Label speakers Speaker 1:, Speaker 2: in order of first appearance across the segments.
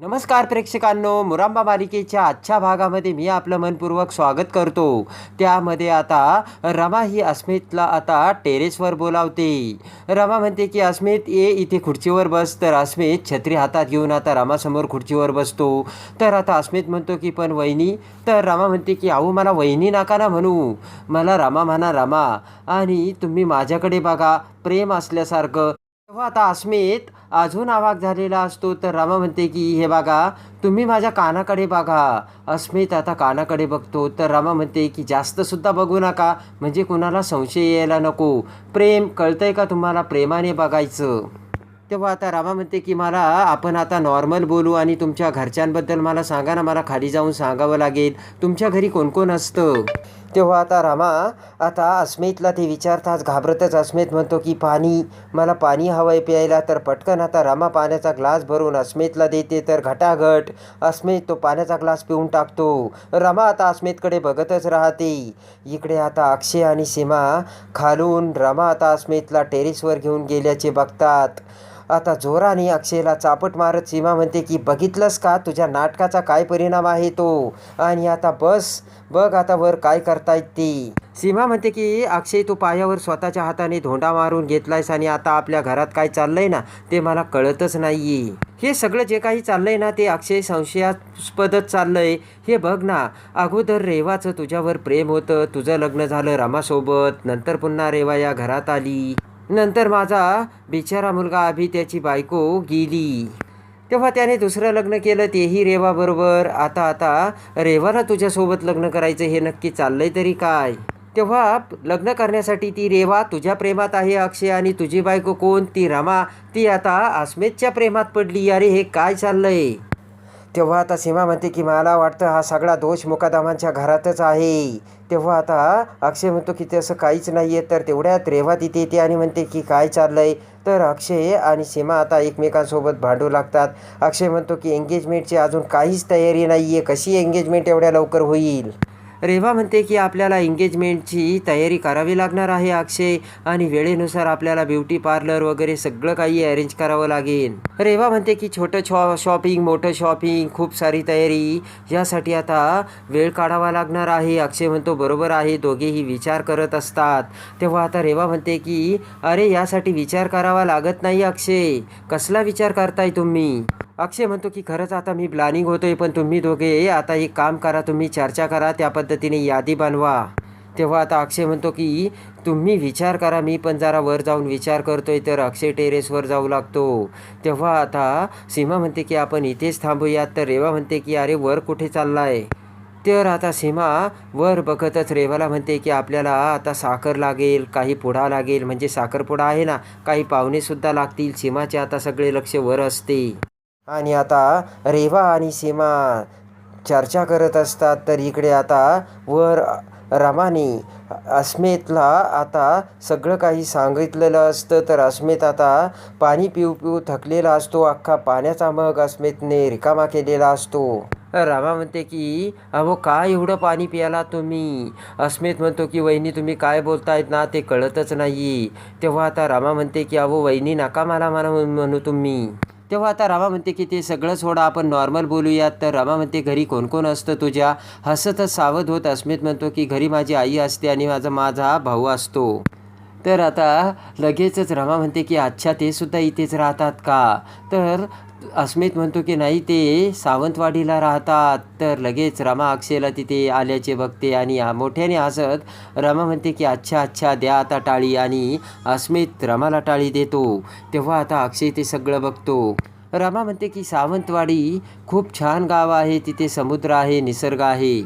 Speaker 1: नमस्कार प्रेक्षकांनो मुरांबा मालिकेच्या आजच्या भागामध्ये मी आपलं मनपूर्वक स्वागत करतो. त्यामध्ये आता रमा ही अस्मितला आता टेरेसवर बोलावते. रमा म्हणते की अस्मित ये इथे खुर्चीवर बस. तर अस्मित छत्री हातात घेऊन आता रमासमोर खुर्चीवर बसतो. तर आता अस्मित म्हणतो की पण वहिनी तर रमा म्हणते की अहो मला वहिनी नका ना म्हणू. मला रमा म्हणा रमा. आणि तुम्ही माझ्याकडे बघा. प्रेम असल्यासारखं. तेव्हा आता अस्मित अजून आवाक झालेला असतो तर रामा म्हणते की हे बघा तुम्ही माझ्या कानाकडे बघा. अस्मित आता कानाकडे बघतो तर रामा म्हणते की जास्तसुद्धा बघू नका म्हणजे कुणाला संशय यायला नको. प्रेम कळतंय का तुम्हाला प्रेमाने बघायचं? तेव्हा आता रामा म्हणते की मला आपण आता नॉर्मल बोलू आणि तुमच्या घरच्यांबद्दल मला सांगा ना मला खाली जाऊन सांगावं लागेल. तुमच्या घरी कोण कोण असतं? तेव्हा आता रमा आता अस्मितला ते विचारताच घाबरतच अस्मित म्हणतो की पाणी मला पाणी हवं आहे प्यायला तर पटकन आता रमा पाण्याचा ग्लास भरून अस्मितला देते तर घटाघट. अस्मित तो पाण्याचा ग्लास पिऊन टाकतो. रमा आता अस्मितकडे बघतच राहते. इकडे आता अक्षय आणि सीमा खालून रमा आता अस्मितला टेरेसवर घेऊन गेल्याचे बघतात. आता जोराने अक्षयला चापट मारत सीमा म्हणते की बघितलंस का? तुझ्या नाटकाचा काय परिणाम आहे तो? आणि आता बस बघ आता वर काय करतायत ते. सीमा म्हणते की अक्षय तू पायावर स्वतःच्या हाताने धोंडा मारून घेतलायस आणि आता आपल्या घरात काय चाललंय ना ते मला कळतच नाही हे सगळं जे काही चाललंय ना ते अक्षय संशयास्पदच चाललंय. हे बघ ना अगोदर रेवाचं तुझ्यावर प्रेम होतं तुझं लग्न झालं रमासोबत नंतर पुन्हा रेवा या घरात आली. नंतर माझा बिचारा मुलगा अभि त्याची बायको गेली. तेव्हा त्याने दुसरं लग्न केलं तेही रेवाबरोबर. आता आता रेवाला तुझ्यासोबत लग्न करायचं हे नक्की चाललंय तरी काय? तेव्हा लग्न करण्यासाठी ती रेवा तुझ्या प्रेमात आहे अक्षय आणि तुझी बायको कोण? ती रमा. ती आता अस्मितच्या प्रेमात पडली. अरे हे काय चाललंय? तेव्हा आता सीमा म्हणते की मला वाटतं हा सगळा दोष मुकादमांच्या घरातच आहे. तेव्हा आता अक्षय म्हणतो की तसं काहीच नाही आहे तर तेवढ्यात रेवा तिथे येते आणि म्हणते की काय चाललंय? तर अक्षय आणि सीमा आता एकमेकांसोबत भांडू लागतात. अक्षय म्हणतो की एंगेजमेंटची अजून काहीच तयारी नाही आहे कशी एंगेजमेंट एवढ्या लवकर होईल? रेवा म्हणते की आपल्याला एंगेजमेंटची तयारी करावी लागणार आहे अक्षय. आणि वेळेनुसार आपल्याला ब्युटी पार्लर वगैरे सगळं काही अरेंज करावं लागेल. रेवा म्हणते की छोटं शॉ शॉपिंग मोठं शॉपिंग खूप सारी तयारी. यासाठी आता वेळ काढावा लागणार आहे. अक्षय म्हणतो बरोबर आहे दोघेही विचार करत असतात. तेव्हा आता रेवा म्हणते की अरे यासाठी विचार करावा लागत नाही अक्षय. कसला विचार करताय तुम्ही? अक्षय म्हणतो की खरंच आता मी प्लॅनिंग होतोय पण तुम्ही दोघे आता एक काम करा तुम्ही चर्चा करा त्या पद्धतीने यादी बनवा. तेव्हा आता अक्षय म्हणतो की तुम्ही विचार करा मी पण जरा वर जाऊन विचार करतोय तर अक्षय टेरेसवर जाऊ लागतो. तेव्हा आता सीमा म्हणते की आपण इथेच थांबूयात तर रेवा म्हणते की अरे वर कुठे चाललाय? तर आता सीमा वर बघतच रेवाला म्हणते की आपल्याला आता साखर लागेल काही पुडा लागेल म्हणजे साखरपुडा आहे ना काही पाहुणेसुद्धा लागतील सीमाचे आता सगळे लक्ष वर असते. आणि आता रेवा आणि सीमा चर्चा करत असतात तर इकडे आता वर रमाने अस्मितला आता सगळं काही सांगितलेलं असतं तर अस्मित आता पाणी पिऊ पिऊ थकलेला असतो अख्खा पाण्याचा मग अस्मितने रिकामा केलेला असतो. रामा म्हणते की अहो काय एवढं पाणी प्यायला तुम्ही? अस्मित म्हणतो की वहिनी तुम्ही काय बोलतायत ना ते कळतच नाही तेव्हा आता रामा म्हणते की अहो वहिनी नका मला म्हणा म्हणू तुम्ही. तेव्हा आता रामा म्हणते की ते सगळं सोडा आपण नॉर्मल बोलूयात. तर रामा म्हणते घरी कोण कोण असतं तुझ्या? हसतच सावध होत अस्मित म्हणतो की घरी माझी आई असते आणि माझा माझा भाऊ असतो. तर आता लगेचच रमा म्हणते की अच्छा ते सुद्धा इथेच राहतात का? तर अस्मित म्हणतो की नाही ते सावंतवाडीला राहतात तर लगेच रमा अक्षयला तिथे आल्याचे बघते आणि मोठ्याने हसत रमा म्हणते की अच्छा अच्छा द्या आता टाळी. आणि अस्मित रमाला टाळी देतो. तेव्हा आता अक्षय ते सगळं बघतो. रमा म्हणते की सावंतवाडी खूप छान गाव आहे तिथे समुद्र आहे निसर्ग आहे.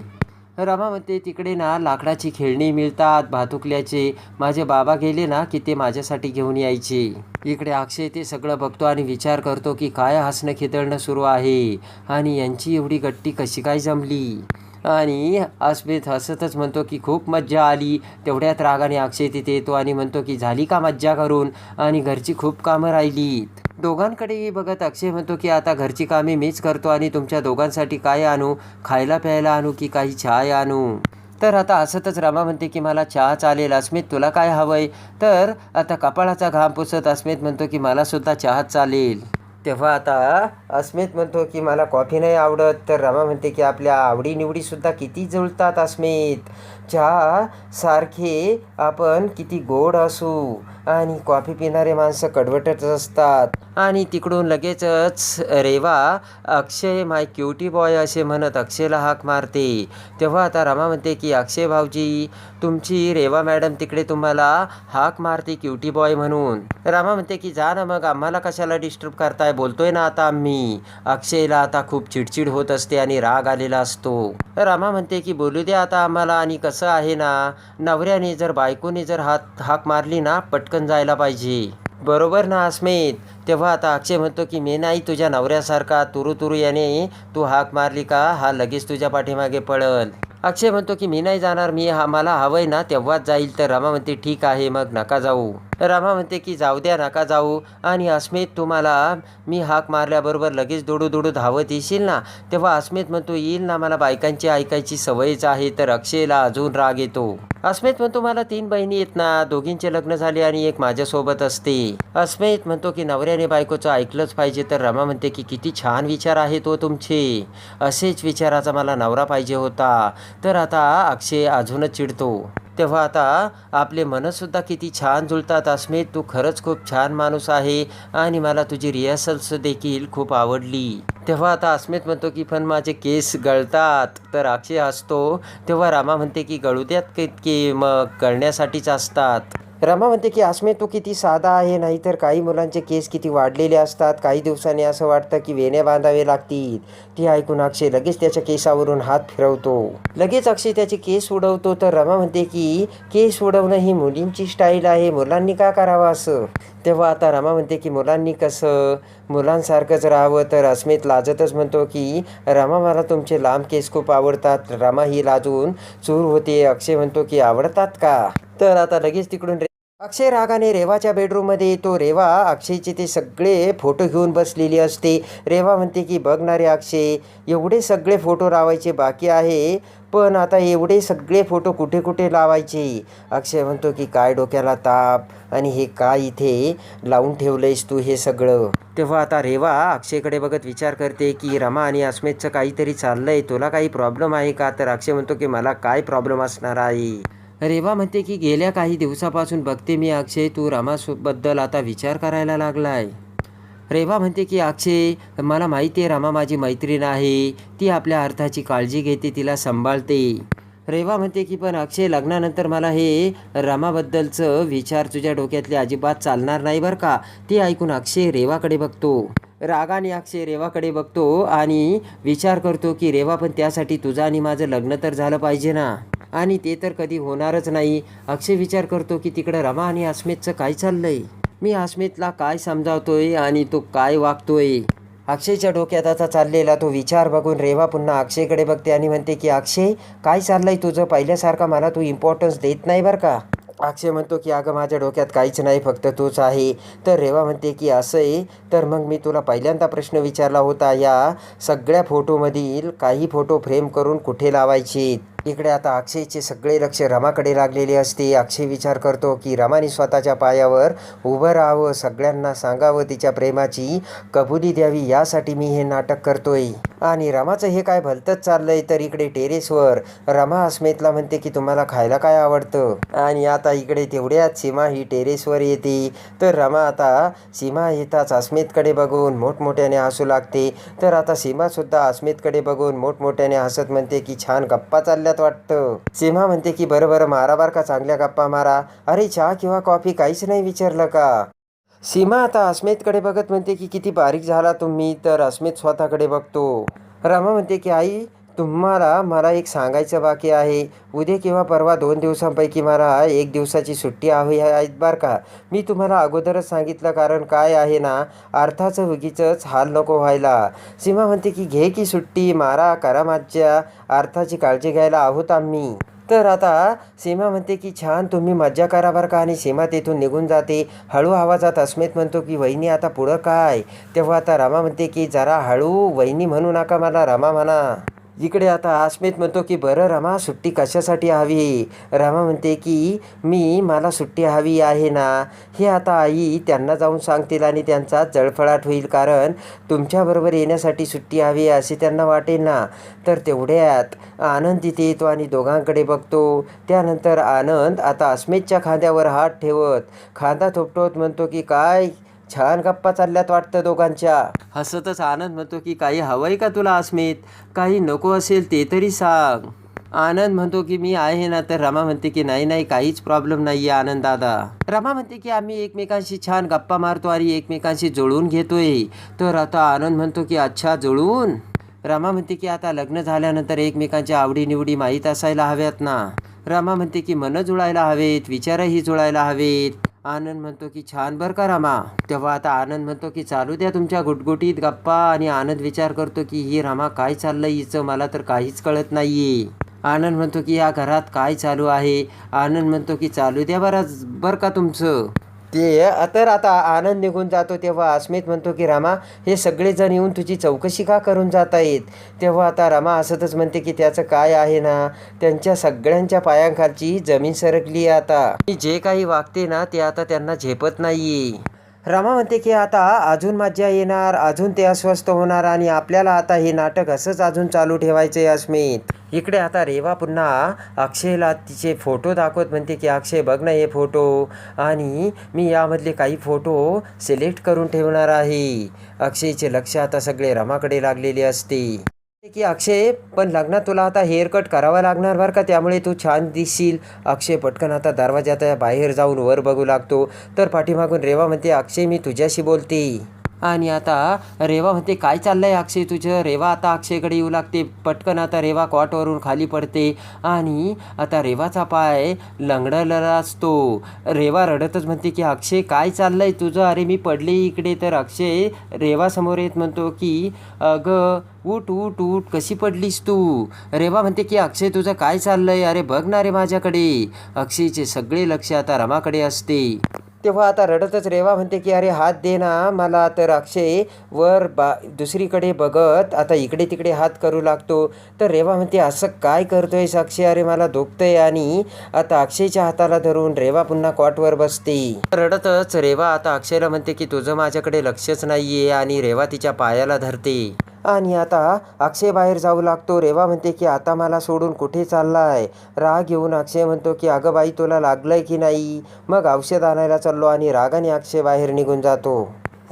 Speaker 1: रमा म्हणते तिकडे ना लाकडाची खेळणी मिळतात भातुकल्याचे. माझे बाबा गेले ना की ते माझ्यासाठी घेऊन यायचे. इकडे अक्षय ते सगळं बघतो आणि विचार करतो की काय हसणं खिदळणं सुरू आहे. आणि यांची एवढी गट्टी कशी काय जमली? आणि अस्मित हसतच म्हणतो की खूप मज्जा आली. तेवढ्यात रागाने अक्षय तिथे येतो आणि म्हणतो की झाली का मज्जा करून? आणि घरची खूप कामं राहिली दोघांकडेही बघत अक्षय म्हणतो की आता घरची कामे मीच करतो आणि तुमच्या दोघांसाठी काय आणू? खायला प्यायला आणू की काही चाय आणू? तर आता असतच रमा म्हणते की मला चहा चालेल. अस्मित तुला काय हवंय? तर आता कपाळाचा घाम पुसत अस्मित म्हणतो की मला सुद्धा चहा चालेल. तेव्हा आता अस्मित म्हणतो की मला कॉफी नाही आवडत. तर रमा म्हणते की आपल्या आवडीनिवडीसुद्धा किती जुळतात अस्मित? चहा सारखे आपण किती गोड असू. आणि कॉफी पिणारे माणसं कडवटच असतात. आणि तिकडून लगेचच Reva Akshay my cutie boy असे म्हणत अक्षयला हाक मारते. तेव्हा आता रमा म्हणते की अक्षय भाऊजी तुमची रेवा मॅडम तिकडे तुम्हाला हाक मारते क्युटी बॉय म्हणून. रमा म्हणते की जा ना मग आम्हाला कशाला डिस्टर्ब करताय? बोलतोय ना आता आम्ही. अक्षयला आता खूप चिडचिड होत असते आणि राग आलेला असतो. रमा म्हणते की बोलू दे आता आम्हाला आणि कसं आहे ना? नवऱ्याने जर बायकोने जर हात हाक मारली ना पटकन जायला पाहिजे. बरोबर ना अस्मित? तेव्हा आता अक्षय म्हणतो की मी नाही तुझ्या नवऱ्यासारखा. तुरु तुरु याने तू हाक मारली का? हा लगेच तुझ्या पाठीमागे पळल अक्षय म्हणतो की मी नाही जाणार. मी हा मला हवंय ना तेव्हाच जाईल. तर रमा म्हणते ठीक आहे मग नका जाऊ. रमा म्हणते की जाऊ द्या नका जाऊ. आणि अस्मित तुम्हाला मी हाक मारल्याबरोबर लगेच दुडू दुडू धावत येशील ना? तेव्हा अस्मित म्हणतो येईल ना मला बायकांची ऐकायची सवयच आहे. तर अक्षयला अजून राग येतो. अस्मित म्हणतो मला तीन बहिणी आहेत ना. दोघींचे लग्न झाले आणि एक माझ्यासोबत असते. अस्मित म्हणतो की नवऱ्या नवऱ्याने बायकोचं ऐकलंच पाहिजे. तर रमा म्हणते की किती छान विचार आहेत तो तुमचे. असेच विचाराचा मला नवरा पाहिजे होता. तर आता अक्षय अजूनच चिडतो. तेव्हा आता आपले मनसुद्धा किती छान जुळतात अस्मित. तू खरंच खूप छान माणूस आहे आणि मला तुझी रिहर्सल्स देखील खूप आवडली. तेव्हा आता अस्मित म्हणतो की पण माझे केस गळतात. तर अक्षय असतो तेव्हा रामा म्हणते की गळू द्यात की की मग गळण्यासाठीच असतात. रमा म्हणते की आसमे तू किती साधा आहे नाहीतर काही मुलांचे केस किती वाढलेले असतात. काही दिवसांनी असं वाटतं की वेण्या बांधावे लागतील. ती ऐकून अक्षय लगेच त्याच्या केसावरून हात फिरवतो. लगेच अक्षय त्याचे केस उडवतो. तर रमा म्हणते की केस उडवणं ही मुलींची स्टाईल आहे. मुलांनी का करावं असं? तेव्हा आता रमा म्हणते की मुलांनी कसं मुलांसारखंच राहावं तर अस्मित लाजतच म्हणतो की रमा मला तुमचे लांब केस खूप आवडतात. रमा ही लाजून चूर होते. अक्षय म्हणतो की आवडतात का? तर आता लगेच तिकडून रे- अक्षय रागाने रेवाच्या बेडरूममध्ये येतो. रेवा अक्षयचे ते सगळे फोटो घेऊन बसलेली असते. रेवा म्हणते की बघ ना रे अक्षय एवढे सगळे फोटो लावायचे बाकी आहे पण आता एवढे सगळे फोटो कुठे कुठे लावायचे? अक्षय म्हणतो की काय डोक्याला ताप आणि हे काय इथे लावून ठेवलंयस तू हे सगळं? तेव्हा आता रेवा अक्षयकडे बघत विचार करते की रमा आणि अस्मितचं काहीतरी चाललंय तुला काही प्रॉब्लेम आहे का? तर अक्षय म्हणतो की मला काय प्रॉब्लेम असणार आहे? रेवा म्हणते की गेल्या काही दिवसापासून बघते मी अक्षय तू रामाबद्दल आता विचार करायला लागला आहे रेवा म्हणते की अक्षय मला माहिती आहे रामा माझी मैत्रीण आहे. ती आपल्या अर्थाची काळजी घेते तिला सांभाळते. रेवा म्हणते की पण अक्षय लग्नानंतर मला हे रमाबद्दलचं विचार तुझ्या डोक्यातले अजिबात चालणार नाही बरं का? ते ऐकून अक्षय रेवाकडे बघतो. रागाने अक्षय रेवाकडे बघतो आणि विचार करतो की रेवा पण त्यासाठी तुझं आणि माझं लग्न तर झालं पाहिजे ना? आणि ते तर कधी होणारच नाही. अक्षय विचार करतो की तिकडं रमा आणि अस्मितचं काय चाललंय? मी अस्मितला काय समजावतोय आणि तो काय वागतोय? अक्षयच्या डोक्यात आता चाललेला तो विचार बघून रेवा पुन्हा अक्षयकडे बघते आणि म्हणते की अक्षय काय चाललंय तुझं? पहिल्यासारखा मला तू इम्पॉर्टन्स देत नाही बरं का? अक्षय म्हणतो की अगं माझ्या डोक्यात काहीच नाही फक्त तूच आहे. तर रेवा म्हणते की असं आहे? तर मग मी तुला पहिल्यांदा प्रश्न विचारला होता या सगळ्या फोटोमधील काही फोटो फ्रेम करून कुठे लावायचे इकडे आता अक्षयचे सगळे लक्ष रमाकडे लागलेले असते. अक्षय विचार करतो की रमाने स्वतःच्या पायावर उभं राहावं सगळ्यांना सांगावं तिच्या प्रेमाची कबुली द्यावी यासाठी मी हे नाटक करतोय. आणि रमाचं हे काय भलतंच चाललंय तर इकडे टेरेसवर रमा अस्मितला म्हणते की तुम्हाला खायला काय आवडतं? आणि आता इकडे तेवढ्यात सीमा ही टेरेसवर येते. तर रमा आता सीमा येताच अस्मितकडे बघून मोठमोठ्याने हसू लागते. तर आता सीमासुद्धा अस्मितकडे बघून मोठमोठ्याने हसत म्हणते की छान गप्पा चालल्या चालल्यात वाटतं. सीमा म्हणते की बरं बरं मारा बार का चांगल्या गप्पा मारा. अरे चहा किंवा कॉफी काहीच नाही विचारलं का? सीमा आता अस्मितकडे बघत म्हणते की किती बारीक झाला तुम्ही तर अस्मित स्वतःकडे बघतो. रमा म्हणते की आई तुम्हाला मला एक सांगायचं बाकी आहे. उद्या किंवा परवा दोन दिवसांपैकी मला एक दिवसाची सुट्टी हवी आहे बरं का? मी तुम्हाला अगोदरच सांगितलं कारण काय आहे ना अर्थाचं उगीचंच हाल नको व्हायला. सीमा म्हणते की घे की सुट्टी मारा करा माझ्या अर्थाची काळजी घ्यायला आहोत आम्ही. तर आता सीमा म्हणते की छान तुम्ही मज्जा करा बरं का? आणि सीमा तेथून निघून जाते. हळू आवाजात अस्मित म्हणतो की वहिनी आता पुढं काय? तेव्हा आता रमा म्हणते की जरा हळू वहिनी म्हणू नका मला रमा म्हणा. इकडे आता अस्मित म्हणतो की बरं रमा सुट्टी कशासाठी हवी? रमा म्हणते की मी मला सुट्टी हवी आहे ना. हे आता आई त्यांना जाऊन सांगतील आणि त्यांचा जळफळाट होईल कारण तुमच्याबरोबर येण्यासाठी सुट्टी हवी आहे असे त्यांना वाटेल ना. तर तेवढ्यात आनंद तिथे येतो आणि दोघांकडे बघतो. त्यानंतर आनंद आता अस्मितच्या खांद्यावर हात ठेवत खांदा थोपटवत म्हणतो की काय छान गप्पा चालल्यात वाटतं दोघांच्या. हसतच आनंद म्हणतो की काही हवंय का तुला अस्मित? काही नको असेल ते तरी सांग. आनंद म्हणतो की मी आहे ना. तर रमा म्हणते की नाही नाही काहीच प्रॉब्लेम नाही आहे आनंद दादा. रमा म्हणते की आम्ही एकमेकांशी छान गप्पा मारतो आणि एकमेकांशी जुळून घेतोय. तर आता आनंद म्हणतो की अच्छा जुळून? रमा म्हणते की आता लग्न झाल्यानंतर एकमेकांच्या आवडीनिवडी माहीत असायला हव्यात ना. रमा म्हणते की मनं जुळायला हवेत विचारही जुळायला हवेत. आनंद म्हणतो की छान बरं का रमा. तेव्हा आता आनंद म्हणतो की चालू द्या तुमच्या गुटगुटीत गप्पा. आणि आनंद विचार करतो की ही रमा काय चाललं हिचं? मला तर काहीच कळत नाहीये. आनंद म्हणतो की या घरात काय चालू आहे? आनंद म्हणतो की चालू द्या बरं बरं का तुमचं? ते तर आता आनंद निघून जातो तेव्हा अस्मित म्हणतो की रामा हे सगळेजण येऊन तुझी चौकशी का करून जात आहेत? तेव्हा आता रामा असतच म्हणते की त्याचं काय आहे ना? त्यांच्या सगळ्यांच्या पायांखालची जमीन सरकली आहे आता. मी जे काही वागते ना ते आता त्यांना झेपत नाही रमा म्हणते की आता अजून मज्जा येणार अजून ते अस्वस्थ होणार आणि आपल्याला आता हे नाटक असंच अजून चालू ठेवायचं आहे अस्मित. इकडे आता रेवा पुन्हा अक्षयला तिचे फोटो दाखवत म्हणते की अक्षय बघ ना हे फोटो. आणि मी यामधले काही फोटो सिलेक्ट करून ठेवणार आहे. अक्षयचे लक्ष आता सगळे रमाकडे लागलेले असते. की अक्षय पण लग्नात तुला आता हेअरकट करावा लागणार बरं का? त्यामुळे तू छान दिसशील. अक्षय पटकन आता दरवाजात बाहेर जाऊन वर बघू लागतो. तर पाठीमागून रेवा म्हणते अक्षय मी तुझ्याशी बोलते. आणि आता रेवा म्हणते काय चाललंय अक्षय तुझं? रेवा आता अक्षयकडे येऊ लागते. पटकन आता रेवा कॉटवरून खाली पडते आणि आता रेवाचा पाय लंगडलेला असतो रेवा रडतच म्हणते की अक्षय काय चाललंय तुझं? अरे मी पडले इकडे तर अक्षय रेवा समोर येत म्हणतो की अगं उठ उठ उठ कशी पडलीस तू? रेवा म्हणते की अक्षय तुझं काय चाललंय? अरे बघ ना रे माझ्याकडे. अक्षयचे सगळे लक्ष आता रमाकडे असते. तेव्हा आता रडतच रेवा म्हणते की अरे हात दे ना मला तर अक्षय वर बा दुसरीकडे बघत आता इकडे तिकडे हात करू लागतो. तर रेवा म्हणते असं काय करतोयस अक्षय? अरे मला दुखतंय आणि आता अक्षयच्या हाताला धरून रेवा पुन्हा कॉटवर बसते. रडतच रेवा आता अक्षयला म्हणते की तुझं माझ्याकडे लक्षच नाहीये आणि रेवा तिच्या पायाला धरते. आणि आता अक्षय बाहेर जाऊ लागतो. रेवा म्हणते की आता मला सोडून कुठे चाललाय? राग येऊन अक्षय म्हणतो की अगं बाई तुला लागलंय की नाही? मग औषध आणायला चाललो आणि रागाने अक्षय बाहेर निघून जातो.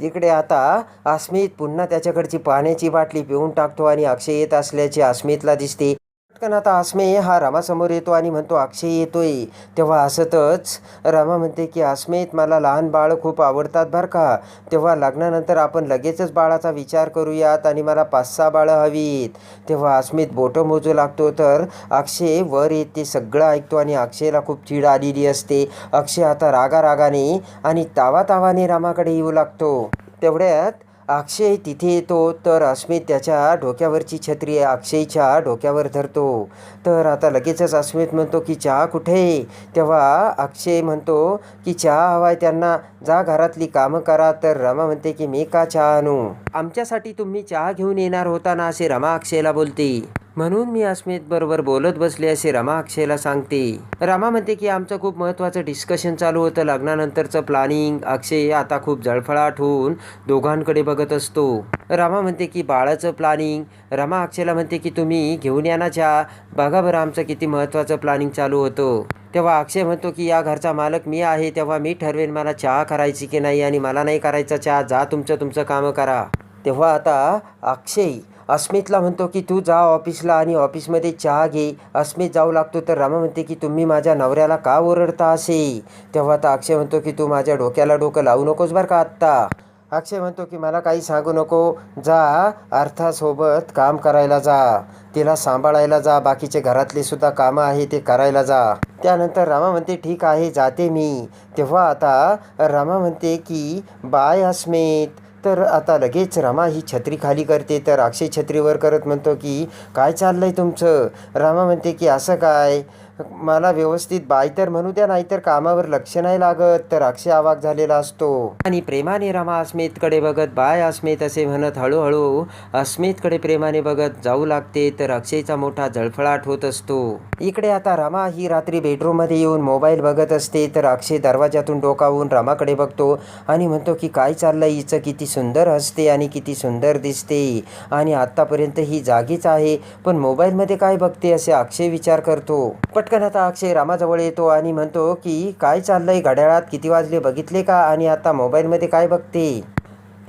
Speaker 1: इकडे आता अस्मित पुन्हा त्याच्याकडची पाण्याची बाटली पिऊन टाकतो आणि अक्षय येत असल्याचे अस्मितला दिसते. पटकन आता अस्मे हा रामासमोर येतो आणि म्हणतो अक्षय येतोय. तेव्हा असतच रामा म्हणते की अस्मित मला लहान बाळ खूप आवडतात बरं का. तेव्हा लग्नानंतर आपण लगेचच बाळाचा विचार करूयात आणि मला पाच सहा बाळं हवीत. तेव्हा अस्मित बोटं मोजू लागतो तर अक्षय वर येत ते सगळं ऐकतो आणि अक्षयला खूप चीड आलेली असते. अक्षय आता रागा रागाने आणि तावा तावाने रामाकडे येऊ लागतो. तेवढ्यात अक्षय तिथे येतो तर अस्मित त्याच्या डोक्यावरची छत्री अक्षयच्या डोक्यावर धरतो. तर आता लगेचच अस्मित म्हणतो की चहा कुठे? तेव्हा अक्षय म्हणतो की चहा हवाय त्यांना. जा घरातली कामं करा तर रमा म्हणते की मी का चहा आणू? आमच्यासाठी तुम्ही चहा घेऊन येणार होता ना? असे रमा अक्षयला बोलते. म्हणून मी अस्मित बरोबर बोलत बसले असे रमा अक्षयला सांगते. रमा म्हणते की आमचं खूप महत्त्वाचं डिस्कशन चालू होतं. लग्नानंतरचं प्लॅनिंग अक्षय आता खूप जळफळाट होऊन दोघांकडे बघत असतो. रमा म्हणते की बाळाचं प्लॅनिंग रमा अक्षयला म्हणते की तुम्ही घेऊन या ना चहा. बघा बरं आमचं किती महत्त्वाचं प्लॅनिंग चालू होतं. तेव्हा अक्षय म्हणतो की या घरचा मालक मी आहे तेव्हा मी ठरवेन मला चहा करायची की नाही आणि मला नाही करायचा चहा. जा तुमचं तुमचं कामं करा. तेव्हा आता अक्षय अस्मितला म्हणतो की तू जा ऑफिसला आणि ऑफिसमध्ये चहा घे. अस्मित जाऊ लागतो तर रमा म्हणते की तुम्ही माझ्या नवऱ्याला का ओरडता असे? तेव्हा आता अक्षय म्हणतो की तू माझ्या डोक्याला डोकं लावू नकोस बरं का आत्ता? अक्षय म्हणतो की मला काही सांगू नको. जा अर्थासोबत काम करायला जा. तिला सांभाळायला जा. बाकीचे घरातले सुद्धा कामं आहे ते करायला जा. त्यानंतर रामा म्हणते ठीक आहे जाते मी. तेव्हा आता रामा म्हणते की बाय अस्मित. तर आता लगेच रमा ही छत्री खाली करते. तर अक्षय छत्रीवर करत म्हणतो की काय चाललंय तुमचं? रामा म्हणते की असं काय? मला व्यवस्थित बाय तर म्हणू द्या नाहीतर कामावर लक्ष नाही लागत. तर अक्षय आवाक झालेला असतो. आणि प्रेमाने रमा अस्मितकडे बघत बाय अस्मित असे म्हणत हळूहळू अस्मितकडे प्रेमाने बघत जाऊ लागते तर अक्षयचा मोठा जळफळाट होत असतो. इकडे आता रमा ही रात्री बेडरूममध्ये येऊन मोबाईल बघत असते तर अक्षय दरवाजातून डोकावून रमाकडे बघतो आणि म्हणतो की काय चाललंय हिचं? किती सुंदर असते आणि किती सुंदर दिसते. आणि आत्तापर्यंत ही जागीच आहे पण मोबाईलमध्ये काय बघते? असे अक्षय विचार करतो. पण पटकन आता अक्षय रामाजवळ येतो आणि म्हणतो की काय चाललंय? घड्याळात किती वाजले? बघितले का? आणि आता मोबाईलमध्ये काय बघते?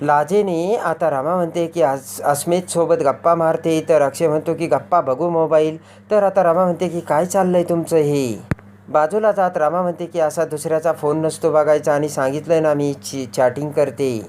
Speaker 1: लाजेने आता रामा म्हणते की अस अस्मितसोबत गप्पा मारते. तर अक्षय म्हणतो की गप्पा बघू मोबाईल. तर आता रामा म्हणते की काय चाललंय तुमचं हे? बाजूला जात रामा म्हणते की असा दुसऱ्याचा फोन नसतो बघायचा आणि सांगितलं ना मी ची चॅटिंग करते.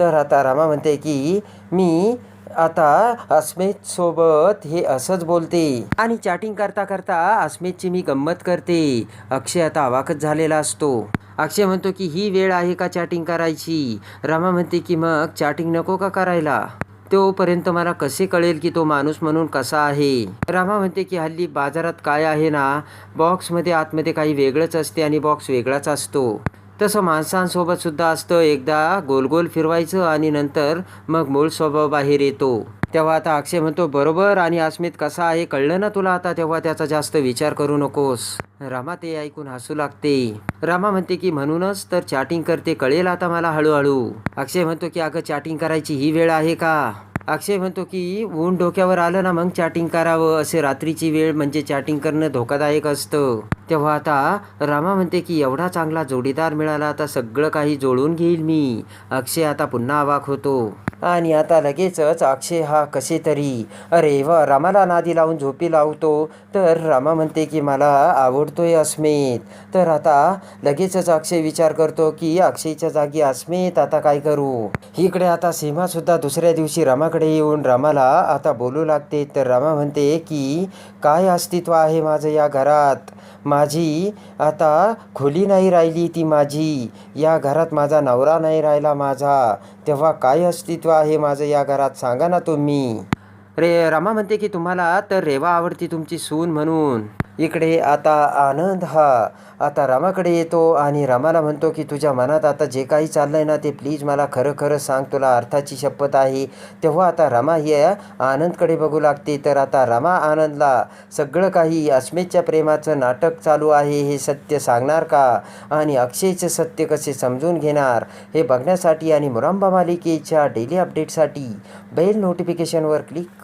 Speaker 1: तर आता रामा म्हणते की मी आता अस्मित सोबत हे असंच बोलते. आणि चॅटिंग करता करता अस्मितची मी गंमत करते. अक्षय आता अवाकच झालेला असतो. अक्षय म्हणतो की ही वेळ आहे का चॅटिंग करायची? रमा म्हणते की मग चॅटिंग नको का करायला? तोपर्यंत मला कसे कळेल की तो माणूस म्हणून कसा आहे? रामा म्हणते की हल्ली बाजारात काय आहे ना बॉक्समध्ये आतमध्ये काही वेगळंच असते आणि बॉक्स वेगळाच असतो. तसं माणसांसोबतसुद्धा असतं. एकदा गोल गोल फिरवायचं आणि नंतर मग मूळ स्वभाव बाहेर येतो. तेव्हा आता अक्षय म्हणतो बरोबर आणि अस्मित कसा आहे? कळलं ना तुला आता तेव्हा त्याचा जास्त विचार करू नकोस. रामा ते ऐकून हसू लागते. रामा म्हणते की म्हणूनच तर चॅटिंग करते कळेल आता मला हळूहळू. अक्षय म्हणतो की अगं चॅटिंग करायची ही वेळ आहे का? अक्षय म्हणतो की ऊन डोक्यावर आलं ना मग चॅटिंग करावं. असे रात्रीची वेळ म्हणजे चॅटिंग करणं धोकादायक असतं. तेव्हा आता रामा म्हणते की एवढा चांगला जोडीदार मिळाला आता सगळं काही जोडून घेईल मी. अक्षय आता पुन्हा अवाक होतो. आणि आता लगेचच अक्षय हा कसे तरी अरे व रामाला नादी लावून झोपी लावतो. तर रामा म्हणते की मला आवडतोय अस्मित. तर आता लगेचच अक्षय विचार करतो की अक्षयच्या जागी अस्मित आता काय करू? इकडे आता सीमा सुद्धा दुसऱ्या दिवशी रामाकडे येऊन रामाला आता बोलू लागते. तर रामा म्हणते की काय अस्तित्व आहे माझं या घरात? माझी आता खोली नाही राहिली ती माझी. या घरात माझा नवरा नाही राहिला माझा. तेव्हा काय अस्तित्व आहे माझं या घरात. सांगा ना तुम्ही. रे रमा म्हणते की तुम्हाला तर रेवा आवडती तुमची सून म्हणून. इकडे आता आनंद हा. आता रामाकडे येतो आणि रामाला म्हणतो की तुझ्या मनात आता जे काही चाललंय ना ते प्लीज मला खरं खरं सांग. तुला अर्थाची शपथ आहे. तेव्हा आता रमा ही आनंदकडे बघू लागते. तर आता रमा आनंदला सगळं काही अस्मितच्या प्रेमाचं नाटक चालू आहे हे सत्य सांगणार का? आणि अक्षयचं सत्य कसे समजून घेणार? हे बघण्यासाठी आणि मुरांबा मालिकेच्या डेली अपडेटसाठी बेल नोटिफिकेशनवर क्लिक